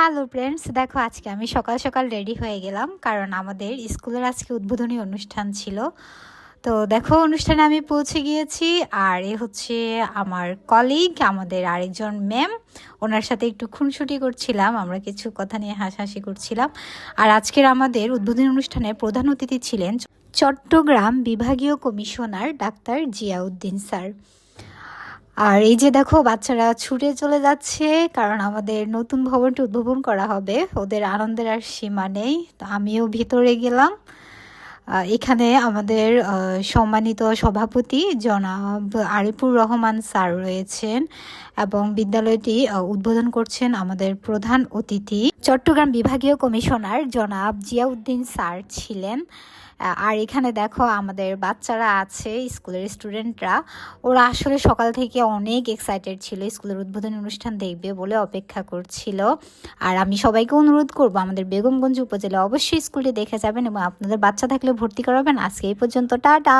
Hello friends দেখো, আজকে আমি সকাল সকাল রেডি হয়ে গেলাম, কারণ আমাদের স্কুলের আজকে উদ্বোধনী অনুষ্ঠান ছিল। তো দেখো, অনুষ্ঠানে আমি পৌঁছে গিয়েছি, আর এ হচ্ছে আমার কলিগ আমাদের আরেকজন ম্যাম ওনার সাথে একটু খুনসুটি করছিলাম, আমরা কিছু কথা নিয়ে হাসাহাসি করছিলাম। আর আজকের আমাদের উদ্বোধনী অনুষ্ঠানে প্রধান অতিথি ছিলেন চট্টগ্রাম বিভাগীয় কমিশনার ডাক্তার জিয়াউদ্দিন স্যার। আর এই যে দেখো, বাচ্চারা ছুটে চলে যাচ্ছে, কারণ আমাদের নতুন ভবনটি উদ্বোধন করা হবে। ওদের আনন্দের আর সীমা নেই। তো আমিও ভিতরে গেলাম। এখানে আমাদের সম্মানিত সভাপতি জনাব আরিফুর রহমান স্যার রয়েছেন এবং বিদ্যালয়টি উদ্বোধন করছেন আমাদের প্রধান অতিথি। চট্টগ্রাম বিভাগীয় কমিশনার জনাব জিয়াউদ্দিন স্যার ছিলেন। আর এখানে দেখো আমাদের বাচ্চারা আছে, স্কুলের স্টুডেন্টরা। ওরা আসলে সকাল থেকে অনেক এক্সাইটেড ছিল, স্কুলের উদ্বোধনী অনুষ্ঠান দেখবে বলে অপেক্ষা করছিল। আর আমি সবাইকে অনুরোধ করব আমাদের বেগমগঞ্জ উপজেলা অবশ্যই স্কুলটি দেখে যাবেন এবং আপনাদের বাচ্চা থাকলে ভর্তি করাবেন। আজকে এই পর্যন্ত টাটা।